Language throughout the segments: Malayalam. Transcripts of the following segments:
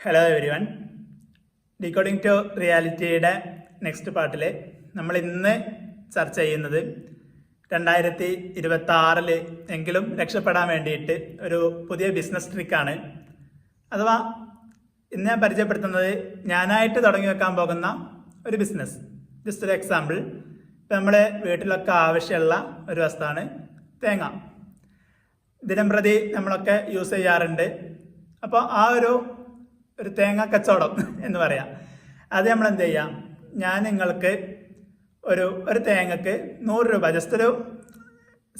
Hello everyone decoding to റിയാലിറ്റിയുടെ നെക്സ്റ്റ് പാർട്ടിൽ നമ്മൾ ഇന്ന് ചർച്ച ചെയ്യുന്നത് രണ്ടായിരത്തി ഇരുപത്തി ആറിൽ എങ്കിലും രക്ഷപ്പെടാൻ വേണ്ടിയിട്ട് ഒരു പുതിയ ബിസിനസ് ട്രിക്കാണ് അഥവാ ഇന്ന് ഞാൻ പരിചയപ്പെടുത്തുന്നത് ഞാനായിട്ട് തുടങ്ങി വെക്കാൻ പോകുന്ന ഒരു ബിസിനസ് ജസ്റ്റ് ഒരു എക്സാമ്പിൾ ഇപ്പം നമ്മുടെ വീട്ടിലൊക്കെ ആവശ്യമുള്ള ഒരു വസ്തുവാണ് തേങ്ങ. ദിനംപ്രതി നമ്മളൊക്കെ യൂസ് ചെയ്യാറുണ്ട്. അപ്പോൾ ആ ഒരു ഒരു തേങ്ങ കച്ചവടം എന്ന് പറയാം. അത് നമ്മൾ എന്ത് ചെയ്യാം? ഞാൻ നിങ്ങൾക്ക് ഒരു ഒരു തേങ്ങക്ക് നൂറ് രൂപ ജസ്റ്റ് ഒരു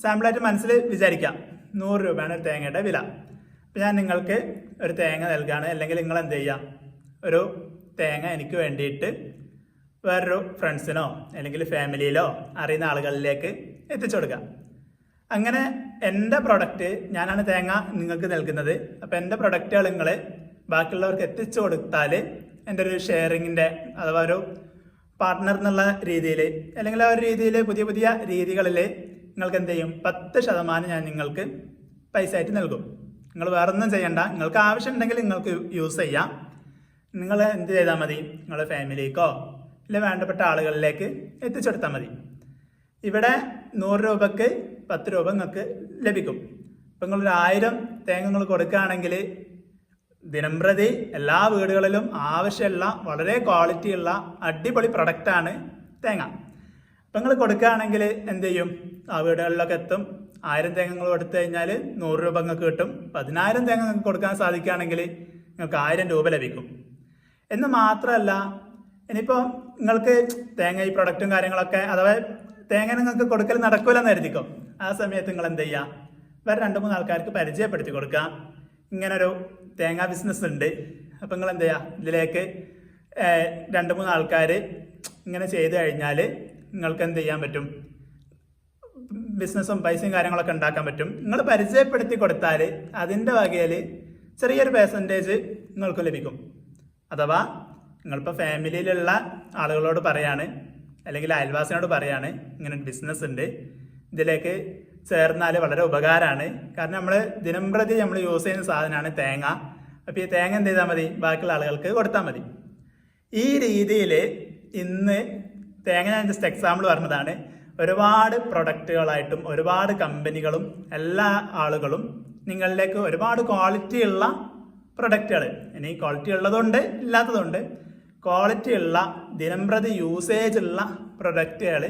സാമ്പിളായിട്ട് മനസ്സിൽ വിചാരിക്കാം. നൂറ് രൂപയാണ് ഒരു തേങ്ങയുടെ വില. അപ്പം ഞാൻ നിങ്ങൾക്ക് ഒരു തേങ്ങ നൽകുകയാണ് അല്ലെങ്കിൽ നിങ്ങൾ എന്ത് ചെയ്യാം? ഒരു തേങ്ങ എനിക്ക് വേണ്ടിയിട്ട് വേറൊരു ഫ്രണ്ട്സിനോ അല്ലെങ്കിൽ ഫാമിലിയിലോ അറിയുന്ന ആളുകളിലേക്ക് എത്തിച്ചു കൊടുക്കാം. അങ്ങനെ എന്റെ പ്രൊഡക്റ്റ് ഞാനാണ് തേങ്ങ നിങ്ങൾക്ക് നൽകുന്നത്. അപ്പോൾ എന്റെ പ്രൊഡക്റ്റുകൾ നിങ്ങൾ ബാക്കിയുള്ളവർക്ക് എത്തിച്ചു കൊടുത്താൽ എന്റെ ഒരു ഷെയറിങ്ങിന്റെ അഥവാ ഒരു പാർട്ട്ണർ എന്നുള്ള രീതിയിൽ അല്ലെങ്കിൽ ആ ഒരു രീതിയിൽ പുതിയ പുതിയ രീതികളിൽ നിങ്ങൾക്ക് എന്ത് ചെയ്യും? പത്ത് ശതമാനം ഞാൻ നിങ്ങൾക്ക് പൈസ ആയിട്ട് നൽകും. നിങ്ങൾ വേറെ ഒന്നും ചെയ്യണ്ട. നിങ്ങൾക്ക് ആവശ്യമുണ്ടെങ്കിൽ നിങ്ങൾക്ക് യൂസ് ചെയ്യാം. നിങ്ങൾ എന്ത് ചെയ്താൽ മതി? നിങ്ങളുടെ ഫാമിലിക്കോ ഇല്ല വേണ്ടപ്പെട്ട ആളുകളിലേക്ക് എത്തിച്ചു കൊടുത്താൽ മതി. ഇവിടെ നൂറ് രൂപക്ക് പത്ത് രൂപ നിങ്ങൾക്ക് ലഭിക്കും. ഇപ്പം നിങ്ങളൊരു ആയിരം തേങ്ങ നിങ്ങൾ കൊടുക്കുകയാണെങ്കിൽ ദിനംപ്രതി എല്ലാ വീടുകളിലും ആവശ്യമുള്ള വളരെ ക്വാളിറ്റിയുള്ള അടിപൊളി പ്രൊഡക്റ്റാണ് തേങ്ങ. അപ്പം നിങ്ങൾ കൊടുക്കുകയാണെങ്കിൽ എന്ത് ചെയ്യും? ആ വീടുകളിലൊക്കെ എത്തും. ആയിരം തേങ്ങ കൊടുത്തു കഴിഞ്ഞാൽ നൂറ് രൂപ നിങ്ങൾക്ക് കിട്ടും. പതിനായിരം തേങ്ങ നിങ്ങൾക്ക് കൊടുക്കാൻ സാധിക്കുകയാണെങ്കിൽ നിങ്ങൾക്ക് ആയിരം രൂപ ലഭിക്കും. എന്ന് മാത്രമല്ല ഇനിയിപ്പോൾ നിങ്ങൾക്ക് തേങ്ങ ഈ പ്രൊഡക്റ്റും കാര്യങ്ങളൊക്കെ അഥവാ തേങ്ങ നിങ്ങൾക്ക് കൊടുക്കൽ നടക്കൂലെന്ന് കരുതിക്കോ? ആ സമയത്ത് നിങ്ങൾ എന്ത് ചെയ്യുക? വേറെ രണ്ട് മൂന്ന് ആൾക്കാർക്ക് പരിചയപ്പെടുത്തി കൊടുക്കുക. ഇങ്ങനൊരു തേങ്ങ ബിസിനസ് ഉണ്ട്. അപ്പം നിങ്ങൾ എന്താ ചെയ്യുക ഇതിലേക്ക് രണ്ട് മൂന്ന് ആൾക്കാർ ഇങ്ങനെ ചെയ്തു കഴിഞ്ഞാൽ നിങ്ങൾക്ക് എന്ത് ചെയ്യാൻ പറ്റും? ബിസിനസ്സും പൈസയും കാര്യങ്ങളൊക്കെ ഉണ്ടാക്കാൻ പറ്റും. നിങ്ങൾ പരിചയപ്പെടുത്തി കൊടുത്താൽ അതിന്റെ വകയിൽ ചെറിയൊരു പെർസെന്റേജ് നിങ്ങൾക്ക് ലഭിക്കും. അഥവാ നിങ്ങളിപ്പോൾ ഫാമിലിയിലുള്ള ആളുകളോട് പറയാണ് അല്ലെങ്കിൽ അയൽവാസിനോട് പറയാണ് ഇങ്ങനെ ബിസിനസ് ഉണ്ട്. ഇതിലേക്ക് ചേർന്നാൽ വളരെ ഉപകാരമാണ് കാരണം നമ്മൾ ദിനംപ്രതി നമ്മൾ യൂസ് ചെയ്യുന്ന സാധനമാണ് തേങ്ങ. അപ്പോൾ ഈ തേങ്ങ എന്ത് ചെയ്താൽ മതി? ബാക്കിയുള്ള ആളുകൾക്ക് കൊടുത്താൽ മതി. ഈ രീതിയിൽ ഇന്ന് തേങ്ങ ഞാൻ ജസ്റ്റ് എക്സാമ്പിൾ പറഞ്ഞതാണ്. ഒരുപാട് പ്രൊഡക്റ്റുകളായിട്ടും ഒരുപാട് കമ്പനികളും എല്ലാ ആളുകളും നിങ്ങളിലേക്ക് ഒരുപാട് ക്വാളിറ്റി ഉള്ള പ്രൊഡക്റ്റുകൾ ഇനി ക്വാളിറ്റി ഉള്ളതുണ്ട് ഇല്ലാത്തതുണ്ട്. ക്വാളിറ്റി ഉള്ള ദിനംപ്രതി യൂസേജ് ഉള്ള പ്രൊഡക്റ്റുകൾ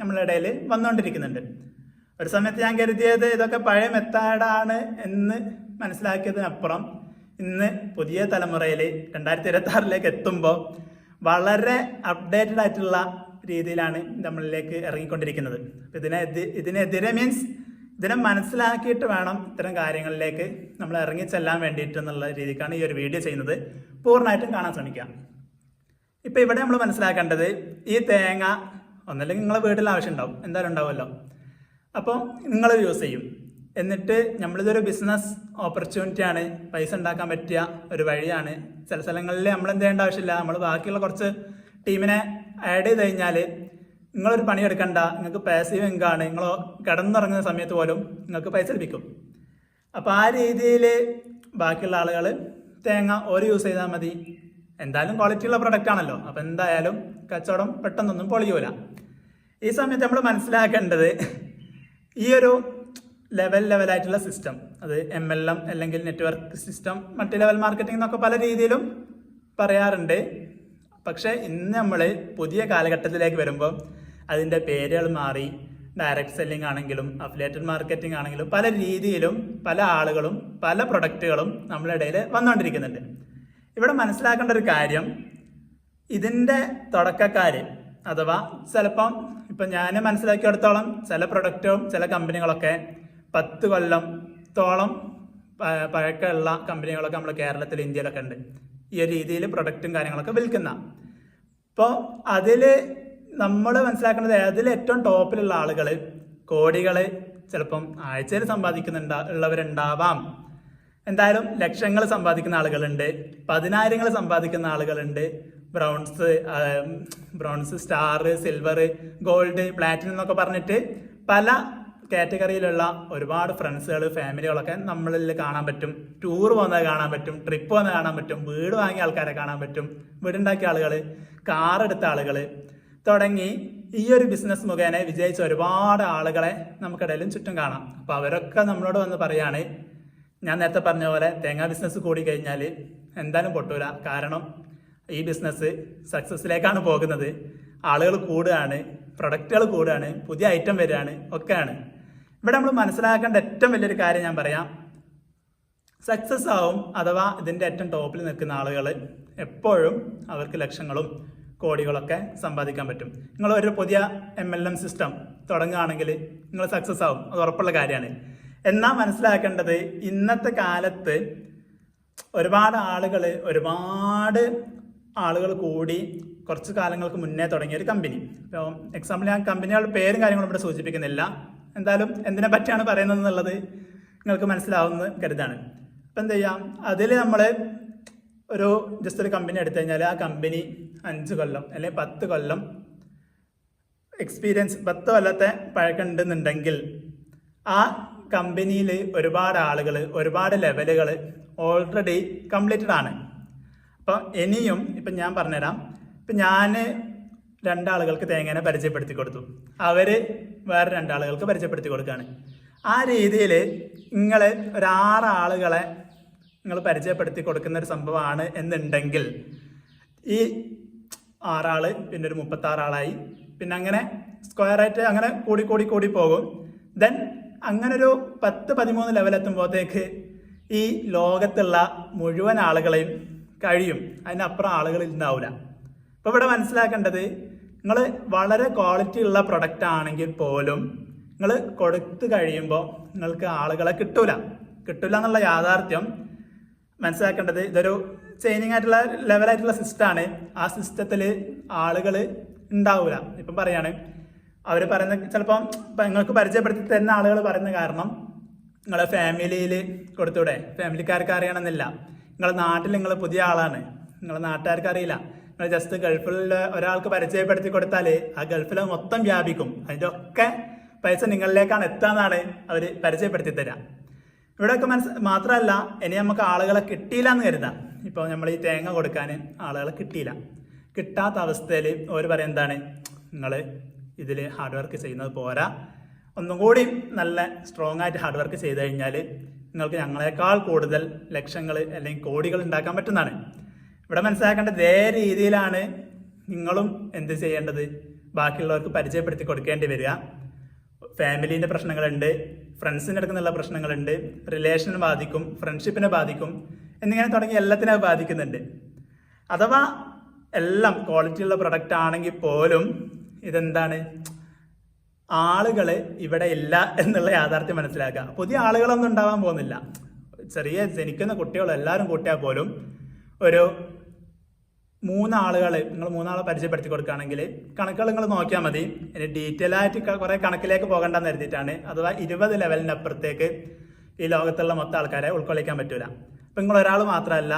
നമ്മളുടെ ഇടയിൽ വന്നുകൊണ്ടിരിക്കുന്നുണ്ട് ഒരു സമയത്ത് ഞാൻ കരുതിയത് ഇതൊക്കെ പഴയ മെത്തേഡാണ് എന്ന് മനസ്സിലാക്കിയതിനപ്പുറം ഇന്ന് പുതിയ തലമുറയിൽ രണ്ടായിരത്തി ഇരുപത്തി ആറിലേക്ക് എത്തുമ്പോൾ വളരെ അപ്ഡേറ്റഡ് ആയിട്ടുള്ള രീതിയിലാണ് നമ്മളിലേക്ക് ഇറങ്ങിക്കൊണ്ടിരിക്കുന്നത്. അപ്പം ഇതിനെ ഇതിനെതിരെ മീൻസ് ഇതിനെ മനസ്സിലാക്കിയിട്ട് വേണം ഇത്തരം കാര്യങ്ങളിലേക്ക് നമ്മൾ ഇറങ്ങിച്ചെല്ലാൻ വേണ്ടിയിട്ട് എന്നുള്ള രീതിക്കാണ് ഈ ഒരു വീഡിയോ ചെയ്യുന്നത്. പൂർണമായിട്ടും കാണാൻ ശ്രമിക്കാം. ഇപ്പം ഇവിടെ നമ്മൾ മനസ്സിലാക്കേണ്ടത് ഈ തേങ്ങ ഒന്നല്ലെങ്കിൽ നിങ്ങളെ വീട്ടിൽ ആവശ്യം ഉണ്ടാവും എന്തായാലും ഉണ്ടാവുമല്ലോ. അപ്പോൾ നിങ്ങൾ യൂസ് ചെയ്യും. എന്നിട്ട് നമ്മളിതൊരു ബിസിനസ് ഓപ്പർച്യൂണിറ്റി ആണ്. പൈസ ഉണ്ടാക്കാൻ പറ്റിയ ഒരു വഴിയാണ്. ചില സ്ഥലങ്ങളിൽ നമ്മൾ എന്ത് ചെയ്യേണ്ട ആവശ്യമില്ല. നമ്മൾ ബാക്കിയുള്ള കുറച്ച് ടീമിനെ ആഡ് ചെയ്ത് കഴിഞ്ഞാൽ നിങ്ങളൊരു പണി എടുക്കണ്ട. നിങ്ങൾക്ക് പാസീവ് ഇൻകാണ് നിങ്ങൾ കിടന്നുറങ്ങുന്ന സമയത്ത് പോലും നിങ്ങൾക്ക് പൈസ ലഭിക്കും. അപ്പോൾ ആ രീതിയിൽ ബാക്കിയുള്ള ആളുകൾ തേങ്ങ ഒരു യൂസ് ചെയ്താൽ മതി. എന്തായാലും ക്വാളിറ്റി ഉള്ള പ്രൊഡക്റ്റ് ആണല്ലോ. അപ്പോൾ എന്തായാലും കച്ചവടം പെട്ടെന്നൊന്നും പൊളിയൂല. ഈ സമയത്ത് നമ്മൾ മനസ്സിലാക്കേണ്ടത് ഈ ഒരു ലെവൽ ലെവലായിട്ടുള്ള സിസ്റ്റം അത് എം എൽ എം അല്ലെങ്കിൽ network system multi level marketing എന്നൊക്കെ പല രീതിയിലും പറയാറുണ്ട്. പക്ഷേ ഇന്ന് നമ്മൾ പുതിയ കാലഘട്ടത്തിലേക്ക് വരുമ്പോൾ അതിന്റെ പേരുകൾ മാറി ഡയറക്റ്റ് സെല്ലിംഗ് ആണെങ്കിലും അഫിലേറ്റഡ് മാർക്കറ്റിംഗ് ആണെങ്കിലും പല രീതിയിലും പല ആളുകളും പല പ്രൊഡക്റ്റുകളും നമ്മുടെ ഇടയിൽ വന്നുകൊണ്ടിരിക്കുന്നുണ്ട് ഇവിടെ മനസ്സിലാക്കേണ്ട ഒരു കാര്യം ഇതിന്റെ തുടക്കക്കാർ അഥവാ ചിലപ്പം ഇപ്പം ഞാൻ മനസ്സിലാക്കിയെടുത്തോളം ചില പ്രൊഡക്റ്റും ചില കമ്പനികളൊക്കെ പത്ത് കൊല്ലത്തോളം പഴക്കമുള്ള കമ്പനികളൊക്കെ നമ്മൾ കേരളത്തിൽ ഇന്ത്യയിലൊക്കെ ഉണ്ട്. ഈ ഒരു രീതിയിൽ പ്രൊഡക്റ്റും കാര്യങ്ങളൊക്കെ വിൽക്കുന്ന. അപ്പോൾ അതിൽ നമ്മൾ മനസ്സിലാക്കുന്നത് അതിൽ ഏറ്റവും ടോപ്പിലുള്ള ആളുകൾ കോടികൾ ചിലപ്പം ആഴ്ചയിൽ സമ്പാദിക്കുന്നുണ്ടാ ഉള്ളവരുണ്ടാവാം. എന്തായാലും ലക്ഷങ്ങൾ സമ്പാദിക്കുന്ന ആളുകളുണ്ട് പതിനായിരങ്ങൾ സമ്പാദിക്കുന്ന ആളുകളുണ്ട് bronze bronze star silver gold platinum എന്നൊക്കെ പറഞ്ഞിട്ട് പല കാറ്റഗറിയിലുള്ള ഒരുപാട് ഫ്രണ്ട്സുകൾ ഫാമിലികളൊക്കെ നമ്മളിൽ കാണാൻ പറ്റും. ടൂർ പോകുന്നത് കാണാൻ പറ്റും ട്രിപ്പ് പോകുന്നത് കാണാൻ പറ്റും വീട് വാങ്ങിയ ആൾക്കാരെ കാണാൻ പറ്റും വീടുണ്ടാക്കിയ ആളുകൾ കാർ എടുത്ത ആളുകൾ തുടങ്ങി ഈ ഒരു ബിസിനസ് മുഖേന വിജയിച്ച ഒരുപാട് ആളുകളെ നമുക്കിടയിലും ചുറ്റും കാണാം. അപ്പോൾ അവരൊക്കെ നമ്മളോട് വന്ന് പറയാണ് ഞാൻ നേരത്തെ പറഞ്ഞ പോലെ തേങ്ങാ ബിസിനസ് കൂടി കഴിഞ്ഞാൽ എന്തായാലും പൊട്ടൂല. കാരണം ഈ ബിസിനസ് സക്സസ്സിലേക്കാണ് പോകുന്നത്. ആളുകൾ കൂടുകയാണ് പ്രൊഡക്റ്റുകൾ കൂടുകയാണ് പുതിയ ഐറ്റം വരികയാണ് ഒക്കെയാണ്. ഇവിടെ നമ്മൾ മനസ്സിലാക്കേണ്ട ഏറ്റവും വലിയൊരു കാര്യം ഞാൻ പറയാം. സക്സസ് ആവും അഥവാ ഇതിന്റെ ഏറ്റവും ടോപ്പിൽ നിൽക്കുന്ന ആളുകൾ എപ്പോഴും അവർക്ക് ലക്ഷങ്ങളും കോടികളൊക്കെ സമ്പാദിക്കാൻ പറ്റും. നിങ്ങൾ ഒരു പുതിയ എം എൽ എം സിസ്റ്റം തുടങ്ങുകയാണെങ്കിൽ നിങ്ങൾ സക്സസ് ആവും. അത് ഉറപ്പുള്ള കാര്യമാണ്. എന്നാൽ മനസ്സിലാക്കേണ്ടത് ഇന്നത്തെ കാലത്ത് ഒരുപാട് ആളുകൾ ഒരുപാട് ആളുകൾ കൂടി കുറച്ച് കാലങ്ങൾക്ക് മുന്നേ തുടങ്ങിയ ഒരു കമ്പനി ഇപ്പോൾ എക്സാമ്പിൾ ഞാൻ കമ്പനികളുടെ പേരും കാര്യങ്ങളും ഇവിടെ സൂചിപ്പിക്കുന്നില്ല. എന്തായാലും എന്തിനെ പറ്റിയാണ് പറയുന്നത് എന്നുള്ളത് നിങ്ങൾക്ക് മനസ്സിലാവുന്ന കരുതാണ്. അപ്പം എന്ത് ചെയ്യാം? അതിൽ നമ്മൾ ഒരു ജസ്റ്റ് ഒരു കമ്പനി എടുത്തു കഴിഞ്ഞാൽ ആ കമ്പനി അഞ്ച് കൊല്ലം അല്ലെങ്കിൽ പത്ത് കൊല്ലം എക്സ്പീരിയൻസ് പത്ത് കൊല്ലത്തെ പഴക്കമുണ്ടെന്നുണ്ടെങ്കിൽ ആ കമ്പനിയിൽ ഒരുപാട് ആളുകൾ ഒരുപാട് ലെവലുകൾ ഓൾറെഡി കംപ്ലീറ്റഡ് ആണ്. അപ്പം ഇനിയും ഇപ്പം ഞാൻ പറഞ്ഞുതരാം. ഇപ്പം ഞാൻ രണ്ടാളുകൾക്ക് തേങ്ങനെ പരിചയപ്പെടുത്തി കൊടുത്തു. അവർ വേറെ രണ്ടാളുകൾക്ക് പരിചയപ്പെടുത്തി കൊടുക്കുകയാണ്. ആ രീതിയിൽ നിങ്ങൾ ഒരു ആറ് ആളുകളെ നിങ്ങൾ പരിചയപ്പെടുത്തി കൊടുക്കുന്ന ഒരു സംഭവമാണ് എന്നുണ്ടെങ്കിൽ ഈ ആറാൾ പിന്നെ ഒരു മുപ്പത്താറാളായി. പിന്നെ അങ്ങനെ സ്ക്വയർ ആയിട്ട് അങ്ങനെ കൂടി കൂടി കൂടി പോകും. ദെൻ അങ്ങനെ ഒരു പത്ത് പതിമൂന്ന് ലെവലെത്തുമ്പോഴത്തേക്ക് ഈ ലോകത്തുള്ള മുഴുവൻ ആളുകളെയും കഴിയും. അതിനപ്പുറം ആളുകൾ ഉണ്ടാവില്ല അപ്പോൾ ഇവിടെ മനസ്സിലാക്കേണ്ടത് നിങ്ങൾ വളരെ ക്വാളിറ്റി ഉള്ള പ്രൊഡക്റ്റ് ആണെങ്കിൽ പോലും നിങ്ങൾ കൊടുത്തു കഴിയുമ്പോൾ നിങ്ങൾക്ക് ആളുകളെ കിട്ടൂല. കിട്ടൂല എന്നുള്ള യാഥാർത്ഥ്യം മനസ്സിലാക്കേണ്ടത് ഇതൊരു ചെയിനിങ് ആയിട്ടുള്ള ലെവലായിട്ടുള്ള സിസ്റ്റമാണ് ആ സിസ്റ്റത്തിൽ ആളുകൾ ഉണ്ടാവില്ല ഇപ്പം പറയാണ് അവർ പറയുന്ന ചിലപ്പം നിങ്ങൾക്ക് പരിചയപ്പെടുത്തി തരുന്ന ആളുകൾ പറയുന്ന കാരണം നിങ്ങളെ ഫാമിലിയിൽ കൊടുത്തൂടെ? ഫാമിലിക്കാർക്ക് അറിയണമെന്നില്ല. നിങ്ങളെ നാട്ടിൽ നിങ്ങൾ പുതിയ ആളാണ്. നിങ്ങളുടെ നാട്ടുകാർക്ക് അറിയില്ല. നിങ്ങൾ ജസ്റ്റ് ഗൾഫിൽ ഒരാൾക്ക് പരിചയപ്പെടുത്തി കൊടുത്താൽ ആ ഗൾഫിൽ മൊത്തം വ്യാപിക്കും. അതിന്റെ ഒക്കെ പൈസ നിങ്ങളിലേക്കാണ് എത്താന്നാണ് അവർ പരിചയപ്പെടുത്തി തരാം. ഇവിടെയൊക്കെ മനസ്സ് മാത്രമല്ല ഇനി നമുക്ക് ആളുകളെ കിട്ടിയില്ല എന്ന് കരുതാം. ഇപ്പോൾ നമ്മൾ ഈ തേങ്ങ കൊടുക്കാൻ ആളുകളെ കിട്ടിയില്ല. കിട്ടാത്ത അവസ്ഥയിൽ അവർ പറയും എന്താണ്? നിങ്ങൾ ഇതിൽ ഹാർഡ് വർക്ക് ചെയ്യുന്നത് പോരാ. ഒന്നും കൂടി നല്ല സ്ട്രോങ് ആയിട്ട് ഹാർഡ് വർക്ക് ചെയ്ത് കഴിഞ്ഞാൽ നിങ്ങൾക്ക് ഞങ്ങളെക്കാൾ കൂടുതൽ ലക്ഷങ്ങൾ അല്ലെങ്കിൽ കോടികൾ ഉണ്ടാക്കാൻ പറ്റുന്നതാണ്. ഇവിടെ മനസ്സിലാക്കേണ്ടത് ഇതേ രീതിയിലാണ് നിങ്ങളും എന്ത് ചെയ്യേണ്ടത്? ബാക്കിയുള്ളവർക്ക് പരിചയപ്പെടുത്തി കൊടുക്കേണ്ടി വരിക. ഫാമിലീന്റെ പ്രശ്നങ്ങളുണ്ട് ഫ്രണ്ട്സിന്റെ അടുക്കുന്നുള്ള പ്രശ്നങ്ങളുണ്ട് റിലേഷനെ ബാധിക്കും ഫ്രണ്ട്ഷിപ്പിനെ ബാധിക്കും എന്നിങ്ങനെ തുടങ്ങി എല്ലാത്തിനും ബാധിക്കുന്നുണ്ട്. അഥവാ എല്ലാം ക്വാളിറ്റിയുള്ള പ്രൊഡക്റ്റ് ആണെങ്കിൽ പോലും ഇതെന്താണ്? ആളുകൾ ഇവിടെ ഇല്ല എന്നുള്ള യാഥാർത്ഥ്യം മനസ്സിലാക്കുക. പുതിയ ആളുകളൊന്നും ഉണ്ടാവാൻ പോകുന്നില്ല. ചെറിയ ജനിക്കുന്ന കുട്ടികൾ എല്ലാവരും കൂട്ടിയാൽ പോലും ഒരു മൂന്നാളുകൾ നിങ്ങൾ മൂന്നാളെ പരിചയപ്പെടുത്തി കൊടുക്കുകയാണെങ്കിൽ കണക്കുകൾ നിങ്ങൾ നോക്കിയാൽ മതി. ഇനി ഡീറ്റെയിൽ ആയിട്ട് കുറേ കണക്കിലേക്ക് പോകണ്ടെന്ന് കരുതിയിട്ടാണ്. അഥവാ ഇരുപത് ലെവലിന്റെ അപ്പുറത്തേക്ക് ഈ ലോകത്തുള്ള മൊത്തം ആൾക്കാരെ ഉൾക്കൊള്ളിക്കാൻ പറ്റൂല. അപ്പം നിങ്ങൾ ഒരാൾ മാത്രമല്ല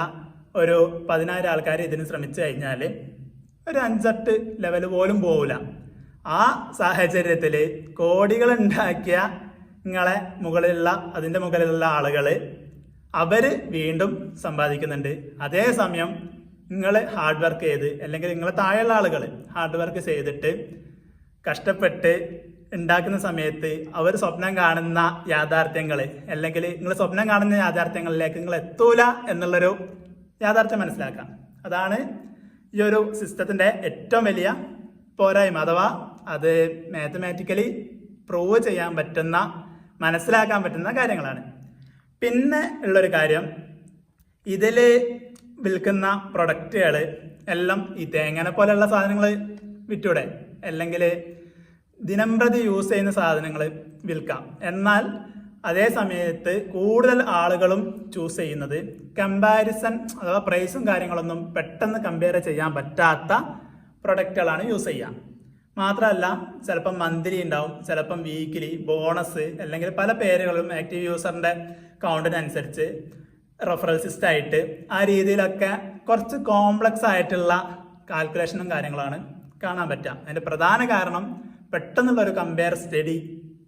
ഒരു പതിനായിരം ആൾക്കാർ ഇതിന് ശ്രമിച്ചു കഴിഞ്ഞാൽ ഒരു അഞ്ചെട്ട് ലെവൽ പോലും പോവില്ല ആ സാഹചര്യത്തിൽ കോടികൾ ഉണ്ടാക്കിയ നിങ്ങളെ മുകളിലുള്ള അതിന്റെ മുകളിലുള്ള ആളുകൾ അവർ വീണ്ടും സമ്പാദിക്കുന്നുണ്ട്. അതേസമയം നിങ്ങൾ ഹാർഡ് വർക്ക് ചെയ്ത് അല്ലെങ്കിൽ നിങ്ങളെ താഴെയുള്ള ആളുകൾ ഹാർഡ് വർക്ക് ചെയ്തിട്ട് കഷ്ടപ്പെട്ട് ഉണ്ടാക്കുന്ന സമയത്ത് അവർ സ്വപ്നം കാണുന്ന യാഥാർത്ഥ്യങ്ങൾ അല്ലെങ്കിൽ നിങ്ങൾ സ്വപ്നം കാണുന്ന യാഥാർത്ഥ്യങ്ങളിലേക്ക് നിങ്ങൾ എത്തൂല എന്നുള്ളൊരു യാഥാർത്ഥ്യം മനസ്സിലാക്കാം. അതാണ് ഈ ഒരു സിസ്റ്റത്തിന്റെ ഏറ്റവും വലിയ പോരായ്മ അഥവാ അത് മാത്തമാറ്റിക്കലി പ്രൂവ് ചെയ്യാൻ പറ്റുന്ന മനസ്സിലാക്കാൻ പറ്റുന്ന കാര്യങ്ങളാണ്. പിന്നെ ഉള്ളൊരു കാര്യം ഇതിൽ വിൽക്കുന്ന പ്രൊഡക്റ്റുകൾ എല്ലാം ഈ തേങ്ങനെ പോലെയുള്ള സാധനങ്ങൾ വിറ്റൂടെ? അല്ലെങ്കിൽ ദിനംപ്രതി യൂസ് ചെയ്യുന്ന സാധനങ്ങൾ വിൽക്കാം. എന്നാൽ അതേ സമയത്ത് കൂടുതൽ ആളുകളും ചൂസ് ചെയ്യുന്നത് കമ്പാരിസൺ അഥവാ പ്രൈസും കാര്യങ്ങളൊന്നും പെട്ടെന്ന് കമ്പയർ ചെയ്യാൻ പറ്റാത്ത പ്രൊഡക്റ്റുകളാണ് യൂസ് ചെയ്യുക മാത്രമല്ല ചിലപ്പം മന്ത്ലി ഉണ്ടാവും ചിലപ്പം വീക്കിലി ബോണസ് അല്ലെങ്കിൽ പല പേരുകളും ആക്റ്റീവ് യൂസറിന്റെ കൗണ്ടിനനുസരിച്ച് റെഫറൽ സിസ്റ്റം ആയിട്ട് ആ രീതിയിലൊക്കെ കുറച്ച് കോംപ്ലക്സ് ആയിട്ടുള്ള കാൽക്കുലേഷനും കാര്യങ്ങളാണ് കാണാൻ പറ്റുക. അതിന്റെ പ്രധാന കാരണം പെട്ടെന്നുള്ള ഒരു കമ്പയർ സ്റ്റഡി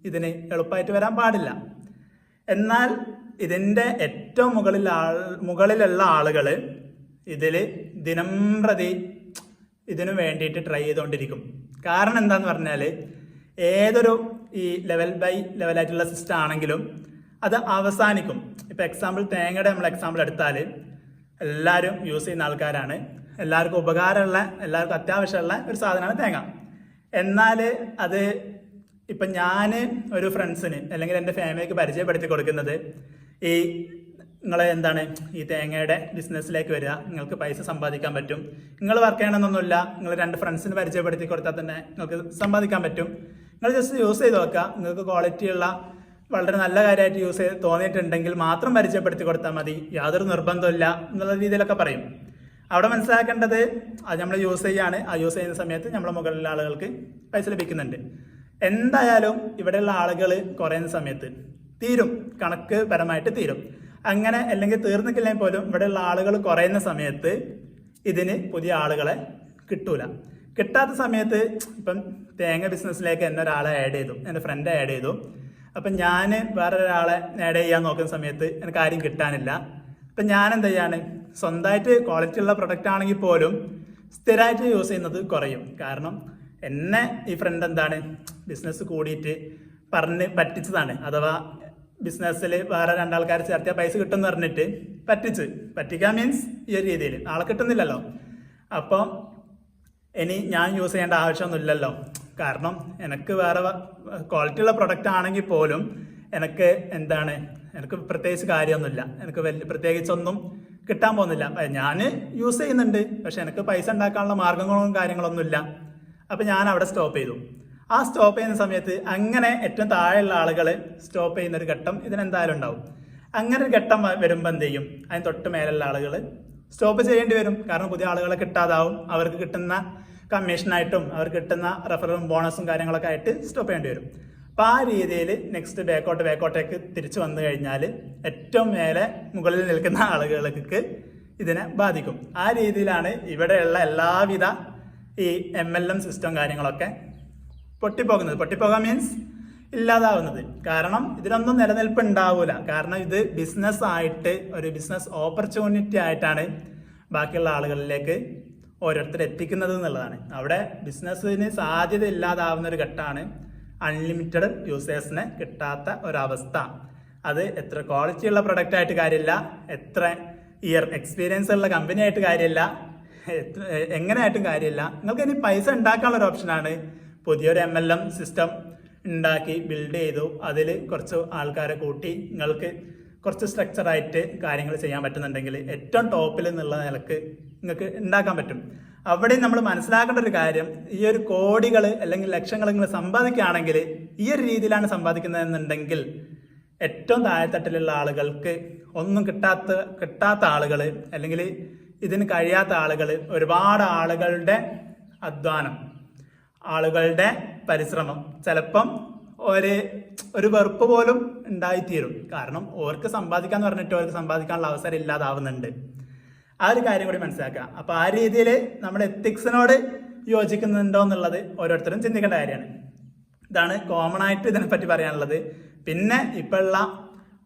ഇതിന് എളുപ്പമായിട്ട് വരാൻ പാടില്ല. എന്നാൽ ഇതിന്റെ ഏറ്റവും മുകളിൽ ആൾ മുകളിലുള്ള ആളുകൾ ഇതിൽ ദിനം പ്രതി ഇതിനു വേണ്ടിയിട്ട് ട്രൈ ചെയ്തുകൊണ്ടിരിക്കും കാരണം എന്താന്ന് പറഞ്ഞാൽ ഏതൊരു ഈ ലെവൽ ബൈ ലെവലായിട്ടുള്ള സിസ്റ്റം ആണെങ്കിലും അത് അവസാനിക്കും. ഇപ്പം എക്സാമ്പിൾ തേങ്ങയുടെ നമ്മൾ എക്സാമ്പിൾ എടുത്താൽ എല്ലാവരും യൂസ് ചെയ്യുന്ന ആൾക്കാരാണ്. എല്ലാവർക്കും ഉപകാരമുള്ള എല്ലാവർക്കും അത്യാവശ്യമുള്ള ഒരു സാധനമാണ് തേങ്ങ. എന്നാൽ അത് ഇപ്പം ഞാൻ ഒരു ഫ്രണ്ട്സിന് അല്ലെങ്കിൽ എന്റെ ഫാമിലിക്ക് പരിചയപ്പെടുത്തി കൊടുക്കുന്നത് ഈ നിങ്ങൾ എന്താണ് ഈ തേങ്ങയുടെ ബിസിനസ്സിലേക്ക് വരിക നിങ്ങൾക്ക് പൈസ സമ്പാദിക്കാൻ പറ്റും. നിങ്ങൾ വർക്ക് ചെയ്യണമെന്നൊന്നുമില്ല നിങ്ങൾ രണ്ട് ഫ്രണ്ട്സിന് പരിചയപ്പെടുത്തി കൊടുത്താൽ തന്നെ നിങ്ങൾക്ക് സമ്പാദിക്കാൻ പറ്റും. നിങ്ങൾ ജസ്റ്റ് യൂസ് ചെയ്ത് നോക്കുക നിങ്ങൾക്ക് ക്വാളിറ്റി ഉള്ള വളരെ നല്ല കാര്യമായിട്ട് യൂസ് ചെയ്ത് തോന്നിയിട്ടുണ്ടെങ്കിൽ മാത്രം പരിചയപ്പെടുത്തി കൊടുത്താൽ മതി യാതൊരു നിർബന്ധമില്ല എന്നുള്ള രീതിയിലൊക്കെ പറയും. അവിടെ മനസ്സിലാക്കേണ്ടത് അത് നമ്മൾ യൂസ് ചെയ്യാണ് ആ യൂസ് ചെയ്യുന്ന സമയത്ത് നമ്മുടെ മുകളിലുള്ള ആളുകൾക്ക് പൈസ ലഭിക്കുന്നുണ്ട്. എന്തായാലും ഇവിടെയുള്ള ആളുകൾ കുറയുന്ന സമയത്ത് തീരും കണക്ക് പരമായിട്ട് തീരും. അങ്ങനെ അല്ലെങ്കിൽ തീർന്നിട്ടില്ലെങ്കിൽ പോലും ഇവിടെയുള്ള ആളുകൾ കുറയുന്ന സമയത്ത് ഇതിന് പുതിയ ആളുകളെ കിട്ടൂല. കിട്ടാത്ത സമയത്ത് ഇപ്പം തേങ്ങ ബിസിനസ്സിലേക്ക് എന്നെ ഒരാളെ ആഡ് ചെയ്തു എന്റെ ഫ്രണ്ട് ആഡ് ചെയ്തു. അപ്പം ഞാൻ വേറൊരാളെ ആഡ് ചെയ്യാൻ നോക്കുന്ന സമയത്ത് എനിക്ക് ആരും കിട്ടാനില്ല. അപ്പം ഞാൻ എന്ത് ചെയ്യാണ് സ്വന്തമായിട്ട് ക്വാളിറ്റി ഉള്ള പ്രൊഡക്റ്റ് ആണെങ്കിൽ പോലും സ്ഥിരമായിട്ട് യൂസ് ചെയ്യുന്നത് കുറയും. കാരണം എന്നെ ഈ ഫ്രണ്ട് എന്താണ് ബിസിനസ് കൂടിയിട്ട് പറഞ്ഞ് പറ്റിച്ചതാണ്. അഥവാ ബിസിനസ്സിൽ വേറെ രണ്ടാൾക്കാർ ചേർത്തിയാൽ പൈസ കിട്ടുമെന്ന് പറഞ്ഞിട്ട് പറ്റിച്ച്. പറ്റിക്കാൻ മീൻസ് ഈ ഒരു രീതിയിൽ ആളെ കിട്ടുന്നില്ലല്ലോ. അപ്പം ഇനി ഞാൻ യൂസ് ചെയ്യേണ്ട ആവശ്യമൊന്നുമില്ലല്ലോ. കാരണം എനിക്ക് വേറെ ക്വാളിറ്റി ഉള്ള പ്രൊഡക്റ്റ് ആണെങ്കിൽ പോലും എനിക്ക് എന്താണ് എനിക്ക് പ്രത്യേകിച്ച് കാര്യമൊന്നുമില്ല. എനിക്ക് വലിയ പ്രത്യേകിച്ചൊന്നും കിട്ടാൻ പോകുന്നില്ല. ഞാൻ യൂസ് ചെയ്യുന്നുണ്ട്. പക്ഷെ എനിക്ക് പൈസ ഉണ്ടാക്കാനുള്ള മാർഗങ്ങളും കാര്യങ്ങളൊന്നുമില്ല. അപ്പം ഞാൻ അവിടെ സ്റ്റോപ്പ് ചെയ്തു. ആ സ്റ്റോപ്പ് ചെയ്യുന്ന സമയത്ത് അങ്ങനെ ഏറ്റവും താഴെയുള്ള ആളുകൾ സ്റ്റോപ്പ് ചെയ്യുന്ന ഒരു ഘട്ടം ഇതിനെന്തായാലും ഉണ്ടാവും. അങ്ങനെ ഒരു ഘട്ടം വരുമ്പോൾ എന്ത് ചെയ്യും? അതിന് തൊട്ട് മേലുള്ള ആളുകൾ സ്റ്റോപ്പ് ചെയ്യേണ്ടി വരും. കാരണം പുതിയ ആളുകളെ കിട്ടാതാവും. അവർക്ക് കിട്ടുന്ന കമ്മീഷനായിട്ടും അവർക്ക് കിട്ടുന്ന റെഫറലും ബോണസും കാര്യങ്ങളൊക്കെ ആയിട്ട് സ്റ്റോപ്പ് ചെയ്യേണ്ടി വരും. അപ്പം ആ രീതിയിൽ നെക്സ്റ്റ് ബാക്കോട്ട് ബാക്കോട്ടേക്ക് തിരിച്ചു വന്നു കഴിഞ്ഞാൽ ഏറ്റവും മേലെ മുകളിൽ നിൽക്കുന്ന ആളുകൾക്ക് ഇതിനെ ബാധിക്കും. ആ രീതിയിലാണ് ഇവിടെയുള്ള എല്ലാവിധ ഈ എം എൽ എം സിസ്റ്റം കാര്യങ്ങളൊക്കെ പൊട്ടിപ്പോകുന്നത്. പൊട്ടിപ്പോകാൻ മീൻസ് ഇല്ലാതാവുന്നത്. കാരണം ഇതിനൊന്നും നിലനിൽപ്പ് ഉണ്ടാവില്ല കാരണം ഇത് ബിസിനസ് ആയിട്ട് ഒരു ബിസിനസ് ഓപ്പർച്യൂണിറ്റി ആയിട്ടാണ് ബാക്കിയുള്ള ആളുകളിലേക്ക് ഓരോരുത്തർ എത്തിക്കുന്നത് എന്നുള്ളതാണ്. അവിടെ ബിസിനസ്സിന് സാധ്യത ഇല്ലാതാവുന്ന ഒരു ഘട്ടമാണ് അൺലിമിറ്റഡ് യൂസേഴ്സിന് കിട്ടാത്ത ഒരവസ്ഥ. അത് എത്ര ക്വാളിറ്റി ഉള്ള പ്രൊഡക്റ്റ് ആയിട്ട് കാര്യമില്ല എത്ര ഇയർ എക്സ്പീരിയൻസ് ഉള്ള കമ്പനി ആയിട്ട് കാര്യമില്ല എത്ര എങ്ങനെയായിട്ടും കാര്യമില്ല. നിങ്ങൾക്ക് ഇനി പൈസ ഉണ്ടാക്കാനുള്ള ഒരു ഓപ്ഷനാണ് പുതിയൊരു എം എൽ എം സിസ്റ്റം ഉണ്ടാക്കി ബിൽഡ് ചെയ്തു. അതിൽ കുറച്ച് ആൾക്കാരെ കൂട്ടി നിങ്ങൾക്ക് കുറച്ച് സ്ട്രക്ചറായിട്ട് കാര്യങ്ങൾ ചെയ്യാൻ പറ്റുന്നുണ്ടെങ്കിൽ ഏറ്റവും ടോപ്പിൽ നിന്നുള്ള നിലയ്ക്ക് നിങ്ങൾക്ക് ഉണ്ടാക്കാൻ പറ്റും. അവിടെ നമ്മൾ മനസ്സിലാക്കേണ്ട ഒരു കാര്യം ഈ ഒരു കോടികൾ അല്ലെങ്കിൽ ലക്ഷങ്ങൾ നിങ്ങൾ സമ്പാദിക്കുകയാണെങ്കിൽ ഈ ഒരു രീതിയിലാണ് സമ്പാദിക്കുന്നതെന്നുണ്ടെങ്കിൽ ഏറ്റവും താഴെത്തട്ടിലുള്ള ആളുകൾക്ക് ഒന്നും കിട്ടാത്ത കിട്ടാത്ത ആളുകൾ അല്ലെങ്കിൽ ഇതിന് കഴിയാത്ത ആളുകൾ ഒരുപാട് ആളുകളുടെ അധ്വാനം. ആളുകളുടെ പരിശ്രമം. ചിലപ്പം ഒരു ഒരു വെറുപ്പ് പോലും ഉണ്ടായിത്തീരും. കാരണം ഓർക്ക് സമ്പാദിക്കാന്ന് പറഞ്ഞിട്ട് അവർക്ക് സമ്പാദിക്കാനുള്ള അവസരം ഇല്ലാതാവുന്നുണ്ട്. ആ ഒരു കാര്യം കൂടി മനസ്സിലാക്കുക. അപ്പോൾ ആ രീതിയിൽ നമ്മൾ എത്തിക്സിനോട് യോജിക്കുന്നുണ്ടോ എന്നുള്ളത് ഓരോരുത്തരും ചിന്തിക്കേണ്ട കാര്യമാണ്. ഇതാണ് കോമൺ ആയിട്ട് ഇതിനെപ്പറ്റി പറയാനുള്ളത്. പിന്നെ ഇപ്പോഴുള്ള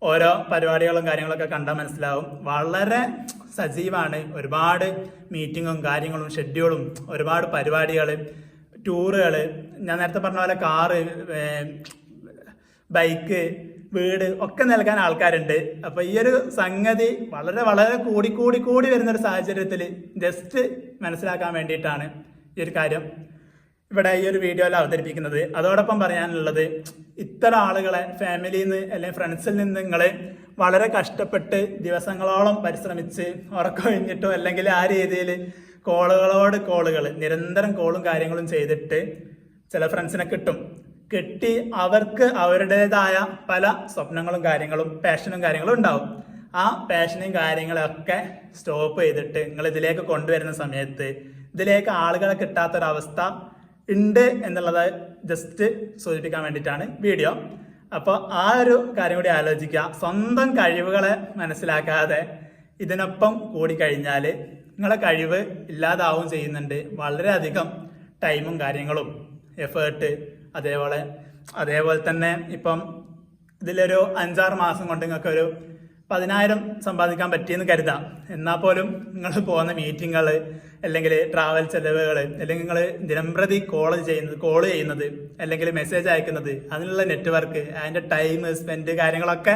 ഓരോ പരിപാടികളും കാര്യങ്ങളൊക്കെ കണ്ടാൽ മനസ്സിലാവും. വളരെ സജീവമാണ് ഒരുപാട് മീറ്റിങ്ങും കാര്യങ്ങളും ഷെഡ്യൂളും ഒരുപാട് പരിപാടികൾ ടൂറുകൾ ഞാൻ നേരത്തെ പറഞ്ഞ പോലെ കാറ് ബൈക്ക് വീട് ഒക്കെ നൽകാൻ ആൾക്കാരുണ്ട്. അപ്പോൾ ഈ ഒരു സംഗതി വളരെ വളരെ കൂടി കൂടി കൂടി വരുന്ന ഒരു സാഹചര്യത്തിൽ ജസ്റ്റ് മനസ്സിലാക്കാൻ വേണ്ടിയിട്ടാണ് ഈ ഒരു കാര്യം ഇവിടെ ഈ ഒരു വീഡിയോയിൽ അവതരിപ്പിക്കുന്നത്. അതോടൊപ്പം പറയാനുള്ളത് ഇത്തരം ആളുകളെ ഫാമിലിയിൽ നിന്ന് അല്ലെങ്കിൽ ഫ്രണ്ട്സിൽ നിന്ന് നിങ്ങൾ വളരെ കഷ്ടപ്പെട്ട് ദിവസങ്ങളോളം പരിശ്രമിച്ച് ഉറക്കൊഴിഞ്ഞിട്ടോ അല്ലെങ്കിൽ ആ രീതിയിൽ കോളുകളോട് കോളുകൾ നിരന്തരം കോളും കാര്യങ്ങളും ചെയ്തിട്ട് ചില ഫ്രണ്ട്സിനെ കിട്ടും. കിട്ടി അവർക്ക് അവരുടേതായ പല സ്വപ്നങ്ങളും കാര്യങ്ങളും പാഷനും കാര്യങ്ങളും ഉണ്ടാവും. ആ പാഷനും കാര്യങ്ങളൊക്കെ സ്റ്റോപ്പ് ചെയ്തിട്ട് നിങ്ങൾ ഇതിലേക്ക് കൊണ്ടുവരുന്ന സമയത്ത് ഇതിലേക്ക് ആളുകളെ കിട്ടാത്തൊരവസ്ഥ ഉണ്ട് എന്നുള്ളത് ജസ്റ്റ് സൂചിപ്പിക്കാൻ വേണ്ടിയിട്ടാണ് വീഡിയോ അപ്പോൾ ആ ഒരു കാര്യം കൂടി ആലോചിക്കുക. സ്വന്തം കഴിവുകളെ മനസ്സിലാക്കാതെ ഇതിനൊപ്പം കൂടിക്കഴിഞ്ഞാൽ നിങ്ങളെ കഴിവ് ഇല്ലാതാവും ചെയ്യുന്നുണ്ട്. വളരെയധികം ടൈമും കാര്യങ്ങളും എഫേർട്ട് അതേപോലെ അതേപോലെ തന്നെ ഇപ്പം ഇതിലൊരു അഞ്ചാറ് മാസം കൊണ്ട് നിങ്ങൾക്ക് ഒരു പതിനായിരം സമ്പാദിക്കാൻ പറ്റിയെന്ന് കരുതാം. എന്നാൽ പോലും നിങ്ങൾ പോകുന്ന മീറ്റിങ്ങൾ അല്ലെങ്കിൽ ട്രാവൽ ചെലവുകൾ അല്ലെങ്കിൽ നിങ്ങൾ ദിനംപ്രതി കോൾ ചെയ്യുന്നത് കോൾ ചെയ്യുന്നത് അല്ലെങ്കിൽ മെസ്സേജ് അയക്കുന്നത് അതിനുള്ള നെറ്റ്വർക്ക് അതിന്റെ ടൈം സ്പെൻഡ് കാര്യങ്ങളൊക്കെ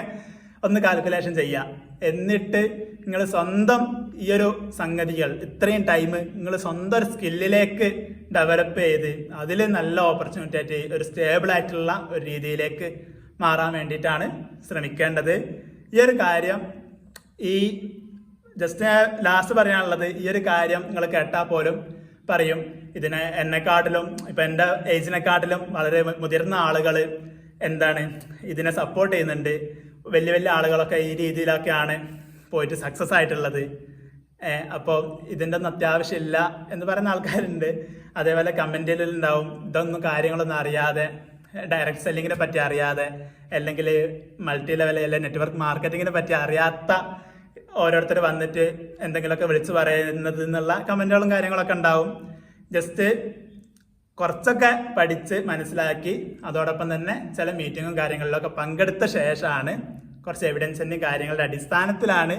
ഒന്ന് കാൽക്കുലേഷൻ ചെയ്യുക. എന്നിട്ട് നിങ്ങൾ സ്വന്തം ഈ ഒരു സംഗതികൾ ഇത്രയും ടൈം നിങ്ങൾ സ്വന്തം ഒരു സ്കില്ലിലേക്ക് ഡെവലപ്പ് ചെയ്ത് അതിൽ നല്ല ഓപ്പർച്യൂണിറ്റി ആയിട്ട് ഒരു സ്റ്റേബിൾ ആയിട്ടുള്ള ഒരു രീതിയിലേക്ക് മാറാൻ വേണ്ടിയിട്ടാണ് ശ്രമിക്കേണ്ടത്. ഈ ഒരു കാര്യം ഈ ജസ്റ്റ് ലാസ്റ്റ് പറയാനുള്ളത് ഈ ഒരു കാര്യം നിങ്ങൾ കേട്ടാൽ പോലും പറയും. ഇതിനെ എന്നെക്കാട്ടിലും ഇപ്പം എന്റെ ഏജിനെക്കാട്ടിലും വളരെ മുതിർന്ന ആളുകൾ എന്താണ് ഇതിനെ സപ്പോർട്ട് ചെയ്യുന്നുണ്ട്. വലിയ വലിയ ആളുകളൊക്കെ ഈ രീതിയിലൊക്കെയാണ് പോയിട്ട് സക്സസ് ആയിട്ടുള്ളത്. അപ്പോൾ ഇതിന്റെ ഒന്നും അത്യാവശ്യമില്ല എന്ന് പറയുന്ന ആൾക്കാരുണ്ട്. അതേപോലെ കമന്റിൽ ഉണ്ടാവും ഇതൊന്നും കാര്യങ്ങളൊന്നും അറിയാതെ ഡയറക്റ്റ് സെല്ലിങ്ങിനെ പറ്റി അറിയാതെ അല്ലെങ്കിൽ മൾട്ടി ലെവൽ അല്ലെങ്കിൽ നെറ്റ്വർക്ക് മാർക്കറ്റിങ്ങിനെ പറ്റി അറിയാത്ത ഓരോരുത്തർ വന്നിട്ട് എന്തെങ്കിലുമൊക്കെ വിളിച്ചു പറയുന്നത് എന്നുള്ള കമന്റുകളും കാര്യങ്ങളൊക്കെ ഉണ്ടാവും. ജസ്റ്റ് കുറച്ചൊക്കെ പഠിച്ച് മനസ്സിലാക്കി അതോടൊപ്പം തന്നെ ചില മീറ്റിങ്ങും കാര്യങ്ങളിലൊക്കെ പങ്കെടുത്ത ശേഷമാണ് കുറച്ച് എവിഡൻസിന്റെയും കാര്യങ്ങളുടെ അടിസ്ഥാനത്തിലാണ്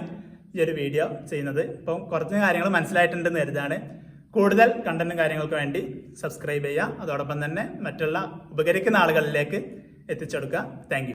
ഈ ഒരു വീഡിയോ ചെയ്യുന്നത്. ഇപ്പം കുറച്ച് കാര്യങ്ങൾ മനസ്സിലായിട്ടുണ്ടെന്ന് കരുതാണ്. കൂടുതൽ കണ്ടന്റും കാര്യങ്ങൾക്ക് വേണ്ടി സബ്സ്ക്രൈബ് ചെയ്യുക. അതോടൊപ്പം തന്നെ മറ്റുള്ള ഉപകരിക്കുന്ന ആളുകളിലേക്ക് എത്തിച്ചെടുക്കുക. താങ്ക്